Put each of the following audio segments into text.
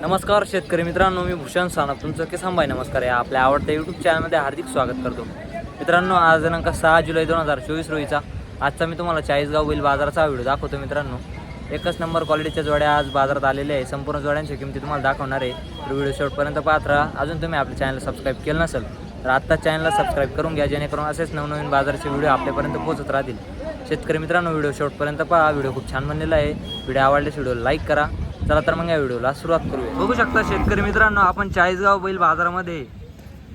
नमस्कार शेतकरी मित्रांनो मी भूषण सानप. तुमचं किसान भाई नमस्कार. या आपल्या आवडत्या यूट्यूब चॅनलमध्ये हार्दिक स्वागत करतो. मित्रांनो आज दिनांक सहा जुलै दोन हजार चोवीस रोजीचा. आजचा मी तुम्हाला चाळीसगाव बैल बाजाराचा व्हिडिओ दाखवतो मित्रांनो. एकच नंबर क्वालिटीच्या जोड्या आज बाजारात आलेल्या आहे संपूर्ण जोड्यांची किमती तुम्हाला दाखवणार आहे. तर व्हिडिओ शेवटपर्यंत पाहत राहा. अजून तुम्ही आपल्या चॅनलला सबस्क्राईब केलं नसेल तर आत्ताच चॅनलला सबस्क्राईब करून घ्या जेणेकरून असेच नवनवीन बाजाराचे व्हिडिओ आपल्यापर्यंत पोहोचत राहतील. शेतकरी मित्रांनो व्हिडिओ शेवटपर्यंत पहा. व्हिडिओ खूप छान बनलेला आहे. व्हिडिओ आवडल्यास व्हिडिओ लाईक करा. चला तर मग या व्हिडिओला सुरुवात करूया. बघू शकता शेतकरी मित्रांनो आपण चाळीसगाव बैल बाजारामध्ये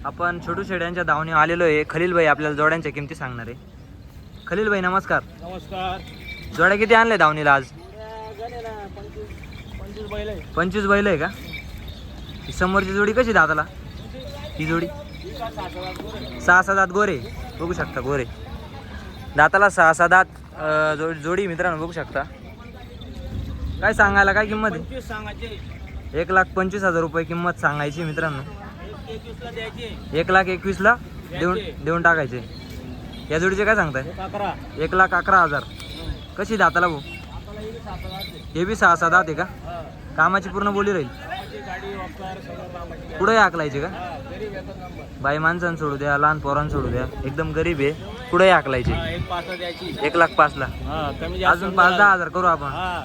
आपण छोटू शेड्यांच्या धावणी आलेलो आहे. खलील भाई आपल्याला जोड्यांच्या किमती सांगणार आहे. खलील भाई नमस्कार. नमस्कार. जोड्या किती आणल्या धावणीला आज? पंचवीस बैल आहे. का? ही समोरची जोडी कशी दाताला ही जोडी? सहा सहा दात गोरे. बघू शकता गोरे. दाताला सहा सहा दात जोडी मित्रांनो बघू शकता. काय सांगायला काय किंमत आहे? पंचवीस सांगायचे. एक लाख पंचवीस हजार रुपये किंमत सांगायची मित्रांनो. एकवीसला द्यायचे. एक लाख एकवीसला देऊन देऊन टाकायचे. या जोडीचे काय सांगताय? एक अकरा. एक लाख अकरा हजार. कशी दाताला भाऊ? आपल्याला हे सात हजार हे बी सहा सहा दात आहे का? कामाची पूर्ण बोली राहील. गाडी वापर सगळं कामाची पुढे हाकलायचे का? हा गरीब एकच नंबर. बाई माणसांना सोडू द्या लहान पोरांना सोडू द्या. एकदम गरीब आहे. पुढे हाकलायचे हा एक पाच द्यायची. एक लाख पाचला. हा कमी जास्त अजून पाच दहा हजार करू आपण. हा.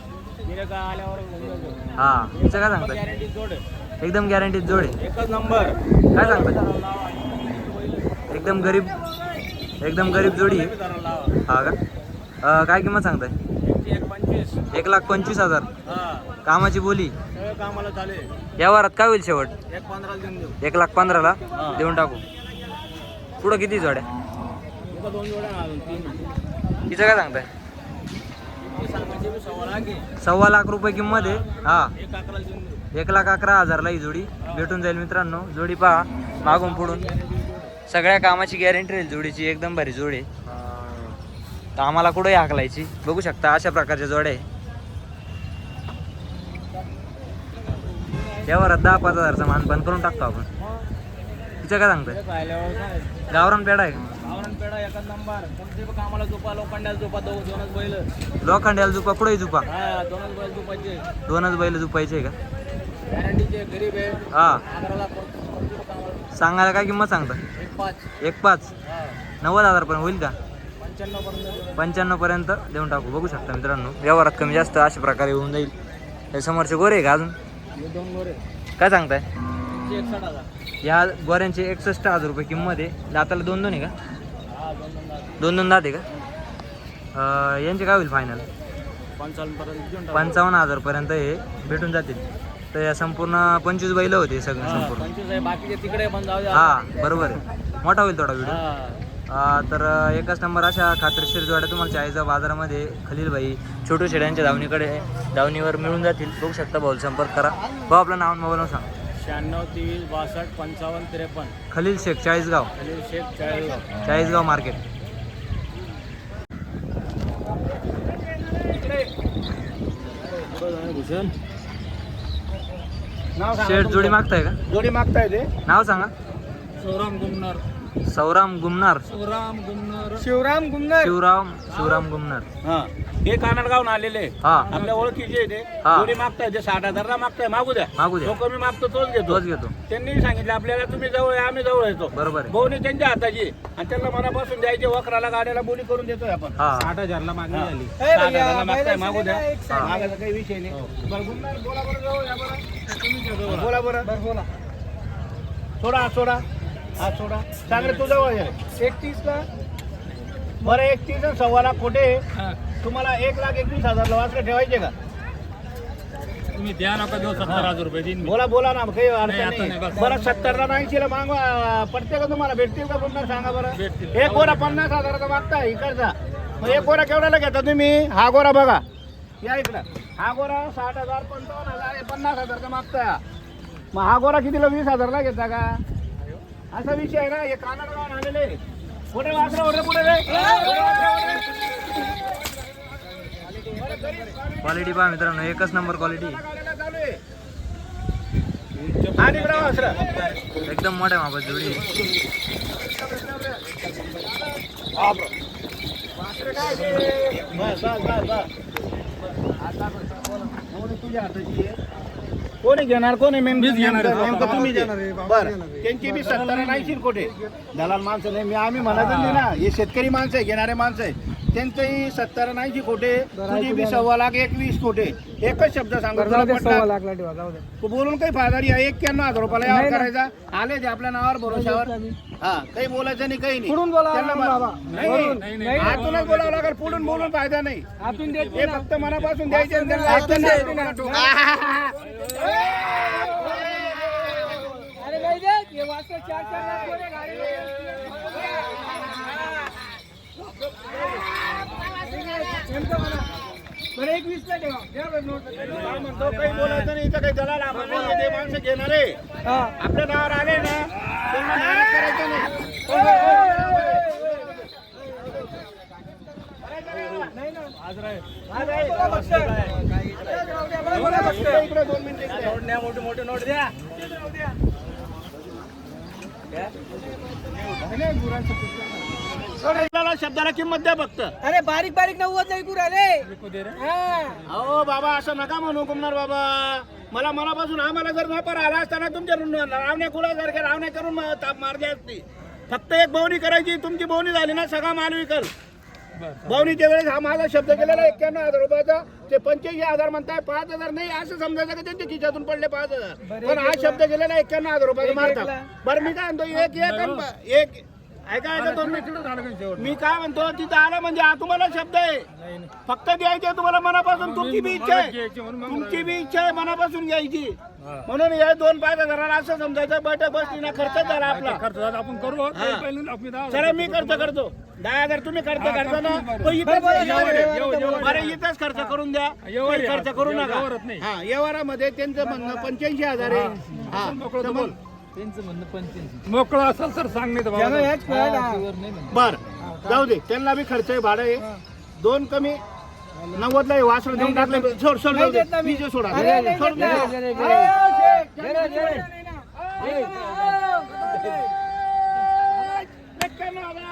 हा हिचं काय गॅरंटी आहे. एकदम गॅरंटीत जोड आहे. एकच नंबर. काय सांगताय? एकदम गरीब एकदम गरीब जोडी आहे. हा का? काय किंमत सांगताय? एक लाख पंचवीस हजार. कामाची बोली. या वारात काय होईल शेवट? एक लाख पंधराला. देऊन टाकू. पुढं किती जोड्या? तिचं काय सांगताय? सव्वा लाख रुपये किंमत आहे. हा. एक लाख अकरा हजारला ही जोडी भेटून जाईल मित्रांनो. जोडी पहा मागून पुढून. सगळ्या कामाची गॅरंटी राहील जोडीची. एकदम भारी जोडी आहे. तर आम्हाला कुठेही हाकलायची. बघू शकता अशा प्रकारच्या जोड्या आहे. यावर दहा पाच हजारचा मान बंद करून टाकतो आपण. तिचं काय सांगताय? गावरान पेडा आहे का? गावरान पेढा एकच नंबर. कोणते बी कामाला झोपा लोखंडाला झोपा दो दोनच बैल. लोखंड्याला झुपा कुठेही झुपा? हा दोनच बैल झोपायचे. दोनच बैल झुपायचे का? गॅरंटीचे गरीब आहे. हा. कोणते कामाला सांगायला काय किंमत सांगता? एक पाच. एक पाच? हा. नव्वद हजार पर्यंत होईल का? पंच्याण्णव पर्यंत पंच्याण्णव पर्यंत देऊन टाकू. बघू शकता मित्रांनो. व्यवहारात कमी जास्त अशा प्रकारे होऊन जाईल. हे समोरचे गोरे आहे का अजून? हे दोन गोरे. काय सांगताय? एकशे एकसठ हजार या गोऱ्यांचे एकसष्ट हजार रुपये किंमत आहे. दाताला दोन दोन आहे का? दोन दोन दात आहे का? यांचे काय होईल फायनल पंचावन्न हजारपर्यंत हे भेटून जातील. तर या संपूर्ण पंचवीस बैल होते सगळे संपूर्ण. तिकडे हा बरोबर आहे. मोठा होईल थोडा व्हिडिओ तर एकच नंबर अशा खात्रीशीर जोड्या तुम्हाला चाळीसगाव बाजारामध्ये खलीलबाई छोटू शेड्यांच्या धावणीकडे धावणीवर मिळून जातील. बघू शकता भाऊ संपर्क करा. भाऊ आपलं नाव मोबाईल सांग. शहाण्णव तेवीस बासष्ट पंचावन्न त्रेपन्न. खलील शेख चाळीसगाव. खलील शेख चाळीसगाव. चाळीसगाव मार्केट. भूषण शेठ जोडी मागताय का? जोडी मागताय ते. नाव सांगा. शिवराम गुमनर. सौराम गुमनार. शिवराम गुमनर. शिवराम गुमनर. शिवराम शिवराम गुमनार. हा. हे कानडगावून आलेले हा. आपल्या ओळखीचे ते. हा. जोडी मागताय जे साठ हजारला मागताय मागू द्या. मागू द्या. जो कमी मागतो तोच घेतो. तोच घेतो. त्यांनी सांगितलं आपल्याला तुम्ही जवळ आहे आम्ही जवळ येतो. बरोबर आहे. भाऊनी त्यांच्या हाताची. आणि त्यांना मनापासून द्यायचे वखराला गाड्याला बोली करून देतोय आपण. हा. साठ हजारला मागणी झाली साठ हजारला मागताय मागू द्या. मागायचा काही विषय नाही. बरं, गुन्हा बोला बरं जवळ या बरं. बोला बरं बोला. सोडा सोडा. हा सोडा. सांग रे तू जवळ एकतीस ला. बरं एकतीस सव्वा लाख खोटे. तुम्हाला एक लाख एकवीस हजार वाचले ठेवायचे का? तुम्ही द्या नका देऊ सत्तर हजार रुपये बोला बोला ना काही अडचण नाही. बरं सत्तरला ऐंशीला मागवा. पडते का तुम्हाला? भेटतील का पुन्हा? सांगा बरं. एक गोरा पन्नास हजाराचा मागता इकडचा. मग एक गोरा केवढ्याला घेता तुम्ही? हा गोरा बघा. या इकडं. हा गोरा साठ हजार पंचावन्न हजार पन्नास हजारचा मागता. मग हा गोरा कितीला? वीस हजारला घेता का? असा विषय आहे ना हे कानाड गावात आलेले कुठे वासरा ओढे रे. बरं, स्वामी क्वालिटी पहा मित्रांनो एकच नंबर क्वालिटी. आणि वासरा. एकदम मोठ्या मापात जोडी. तुझ्या हाताची आहे. कोणी घेणार कोणी मेन मीच घेणार आहे. नेमकं तुम्ही बरं. त्यांची बी सत्तर नाही कोठे? दलाल माणसं नाही मी आम्ही म्हणत नाही ना. हे शेतकरी माणसं आहे घेणारे माणसं आहे. त्यांचंही सत्तर ऐंशी कोटे तुझी बी सव्वा लाख एकवीस कोटे एकच शब्द सांगतो? तू बोलून काही फायदा नाही एक्क्याण्णव हजार रुपयाला यावर करायचा. आले ते आपल्या नावावर भरोशावर. हा काही बोलायचं नाही काही नाही. त्यांना मा- नाही, नाही आतूनच बोलावं लागेल. पुढून बोलून फायदा नाही. हे फक्त मनापासून द्यायचे आणि त्यांना ऐकून काय म्हणतो काही बोलायचं नाही इथं काही दलाल आपण नाही ते माणसं घेणारे आपल्या नावावर आले ना त्यांना नाराज करायचं नाही. आज आहे. इकडे दोन मिनिटं इकडे. मोठे मोठे नोट द्या. आपल्याला शब्दाला किंमत द्या फक्त. अरे बारीक बारीक नव्वद नाही कुर रे हा. अहो बाबा असं नका म्हणू कुमणार बाबा. मला मनापासून आम्हाला जर नपर आला असताना तुमच्या रावण्या कुळासारख्या रावण्या करून ताप मारली असती. फक्त एक बवणी करायची तुमची बवणी झाली ना सगळा माल विकल. बवणीच्या वेळेस हा माझा शब्द केलेला एक्क्याण्णव हजार रुपयाचा. ते पंच्याऐंशी हजार म्हणताय पाच हजार नाही असं समजायचं का त्यांच्या खिशातून पडले पाच हजार? पण हा शब्द केलेला एक्क्याण्णव हजार रुपयाचा मारतात बरं मी काय म्हणतो एक एक ऐका ऐका मी काय म्हणतो तिथं आलं म्हणजे हा तुम्हाला शब्द आहे. फक्त द्यायचे तुम्हाला मनापासून तुमची बी इच्छा आहे. तुमची बी इच्छा आहे मनापासून घ्यायची. म्हणून हे दोन पाच हजाराला असं समजायचं बैठक बसली ना खर्च झाला आपला. खर्च आपण करू चला मी खर्च करतो. दहा हजार तुम्ही खर्च करता ना. तो इथंच खर्च करून द्या. खर्च करू नका. व्यवहारामध्ये त्यांचं म्हणणं पंच्याऐंशी हजार आहे. हा. मोकळं असेल तर सांग नाही तर त्यानं बाबा हेच कळलं. बर जाऊ दे त्यांना बी खर्च आहे भाडं आहे दोन कमी नव्वदला हे वासरं देऊन टाकले सोड सोड जाऊ दे. मी. जे सोडा अरे, नाही सोड देत ना. दे. अरे, अरे, जरे, जरे. एक्क्याण्णव हजार.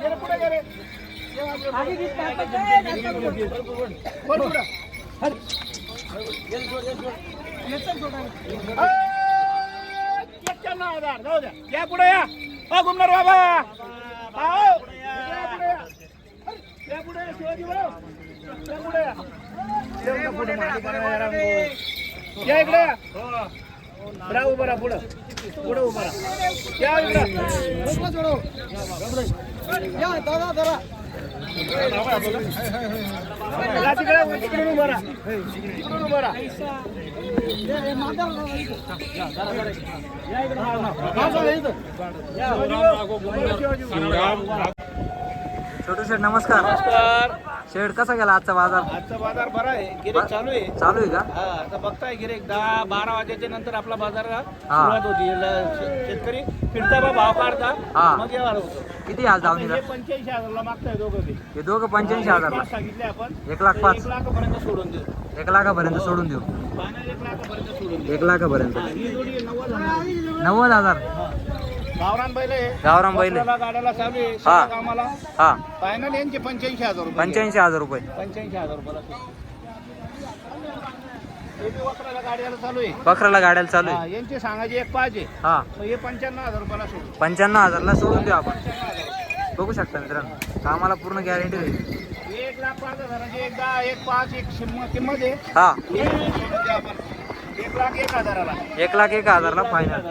गेले पुढे गेले. ये वासरं. आधी दिसतं, आता काय? नंतर बोल. बोल पुढं. जाऊ द्या या पुढे या हो गुमणार बाबा आओ. या पुढे या. शिवाजी भाऊ. या पुढे या. पुढे या इकडे या. उभं राहा पुढं पुढं उभं राहा या इकडं या, दादा दादा छोटू शेठ नमस्कार नमस्कार. शेठ कसा गेला आजचा बाजार? आजचा बाजार बरा आहे. गिरेक चालू आहे. चालू आहे का? हा आता बघताय गिरेक दहा बारा वाजेच्या नंतर आपला बाजार. सुरुवात होती. ल- शे- शेतकरी फिरता बा भाव काढता. मग व्यवहार होतो किती आज हे पंच्याऐंशी हजारला मागताय दोघं बी. हे दोघं पंच्याऐंशी हजारला. पाच सांगितले आपण. एक लाख पाच. एक लाखापर्यंत सोडून देऊ. एक लाखापर्यंत सोडून देऊ. पाण्याला एक लाखापर्यंत सोडून देऊ. एक लाखापर्यंत. हा, ही जोडी नव्वद हजार. नव्वद हजार. गावरान बैल. आहे गावरान बैल. आहे. गाड्याला चालू आहे हा. सगळ्या कामाला. हा. फायनल यांचे पंच्याऐंशी हजार रुपये. पंच्याऐंशी हजार रुपये. पंच्याऐंशी हजार रुपयाला बी वस्त्राला, गाड्याला चालू आहे. बकराला गाड्याला चालू हा, आहे यांचे सांगायचे एक पाच आहे. हा. मग हे पंच्याण्णव हजार रुपयाला सोडू पंच्याण्णव हजारला सोडून देऊ आपण. बघू शकता मित्रांनो कामाला पूर्ण गॅरंटी होईल एक लाख पाच हजाराचे एक दहा एक पाच एक किंमत किंमत आहे. हा. हे सोडून द्या आपण एक लाख एक हजाराला एक लाख एक हजारला. फायनल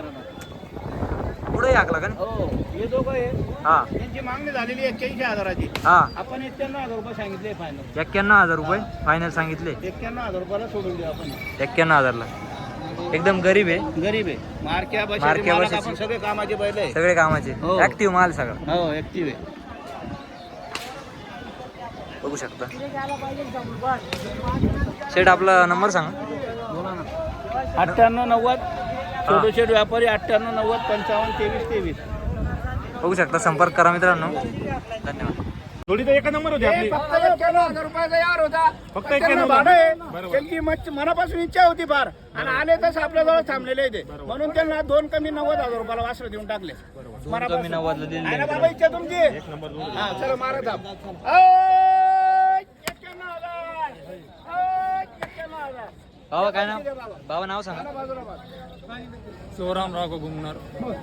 पुढे याकला का हो हे दोघं आहे हा. यांची मागणी झालेली एक्क्याऐंशी हजाराची. हा. आपण एक्क्याण्णव हजार रुपये सांगितले फायनल एक्क्याण्णव हजार रुपये फायनल सांगितले. एक्क्याण्णव हजार रुपयाला सोडून देऊ आपण. एक्क्याण्णव हजारला. एकदम गरीब आहे. गरीब आहे. मारक्या बशी मारक्या. आपण सगळे कामाचे बैल आहे. सगळे कामाचे. हो. ऍक्टिव्ह माल सगळा. हो ऍक्टिव्ह आहे. बघू शकता. शेठ आपला नंबर सांगा. अठ्ठ्याण्णव नव्वद छोटे छोटे व्यापारी अठ्ठ्याण्णव नव्वद पंचावन्न तेवीस तेवीस. बघू शकता संपर्क करा मित्रांनो. धन्यवाद. थोडी तर एका नंबर होती आपली. फक्त एक्क्याण्णव हजार रुपयाचा यार होता. फक्त त्यांना एक्क्याण्णव भाडं आहे. बरोबर. त्यांची मनापासून इच्छा होती फार. आणि आले तसं आपल्याजवळ थांबलेले ते. म्हणून त्यांना दोन कमी नव्वद हजार रुपयाला वासरं देऊन टाकले. मनापासून. कमी नव्वदला दिलेले आहे ना बाबा इच्छा तुमची. हा चला मारा थांब अय, एक्क्याण्णव हजार. अय, बाबा काय नाव? बाबा. नाव सांगा. चला बाजूला बस. शिवराम राघव घुमणार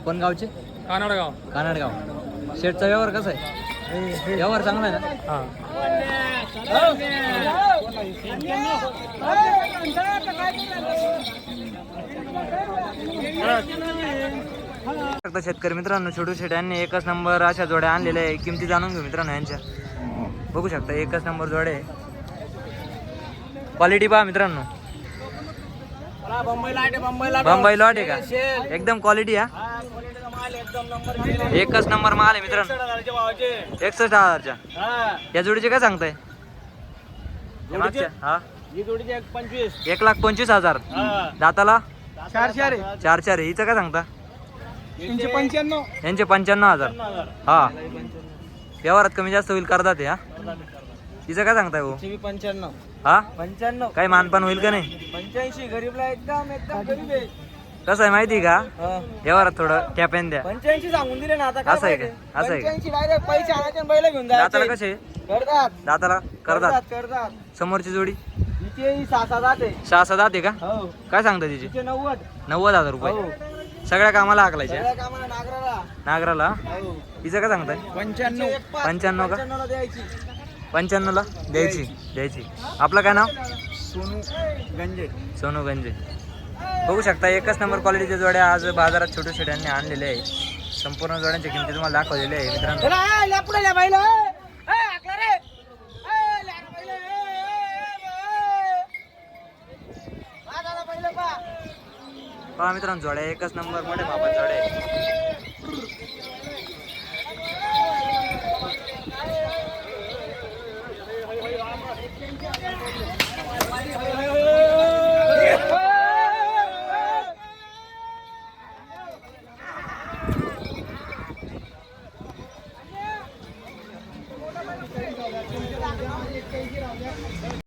कोण गावचे? कानाडगाव. कानाडगाव. शेटचा व्यवहार कसा आहे? व्यवहार चांगला आहे ना? हा. शेतकरी मित्रांनो छोटू शेट यांनी एकच नंबर अशा जोड्या आणलेल्या आहे. किमती जाणून घेऊ मित्रांनो यांच्या. बघू शकता एकच नंबर जोडे क्वालिटी पहा मित्रांनो चला, बंबईला आहे ते बंबईला बंबई लॉट आहे का? एकदम क्वालिटी हा? हा, क्वालिटीचा माल एकदम नंबर एकच नंबर माल आहे मित्रांनो. एकसष्ट हजारच्या. हा या जोडीचे काय सांगताय? हा? ही एक लाख पंचवीस हजार. हा. दाताला? चार चार चार चार आहे. हिचं काय सांगता? यांचे पंच्याण्णव. हजार. हा. व्यवहारात कमी जास्त होईल करतात हे, हा तिचं काय सांगताय भाऊ? पंच्याण्णव. हा? पंच्याण्णव. काही मानपान होईल का नाही? पंच्याऐंशी गरीबला एकदम एकदम गरीब आहे. कसं आहे माहिती का? व्यवहारात थोडं कॅपेन द्या. पंच्याऐंशी सांगून दिले ना आता असं आहे का? असं आहे का? पंच्याऐंशी पैसे आणायचे बैल घेऊन दाताला जायचे कसे? करतात. दाताला? करतात. करतात समोरची जोडी? ही सहा सहा जाते सहा सहा दात आहे का? हो. काय सांगता तिची? नव्वद. नव्वद हजार हो. रुपये सगळ्या कामाला हाकलायच्या सगळ्या कामाला नागराला. नागराला? हो. तिचं काय सांगताय? पंच्याण्णव पंच्याण्णव का? पंच्याण्णवला द्यायची. पंच्याण्णवला द्यायची द्यायची. आपलं काय नाव? सोनू गंजे. सोनू गंजे. बघू शकता एकच नंबर क्वालिटीच्या जोड्या आज बाजारात छोट्या छोट्यांनी आणलेल्या आहे संपूर्ण जोड्यांच्या किमती तुम्हाला दाखवलेल्या आहे मित्रांनो. पहा. मित्रांनो जोड्या एकच नंबरमध्ये बाबा जोड्या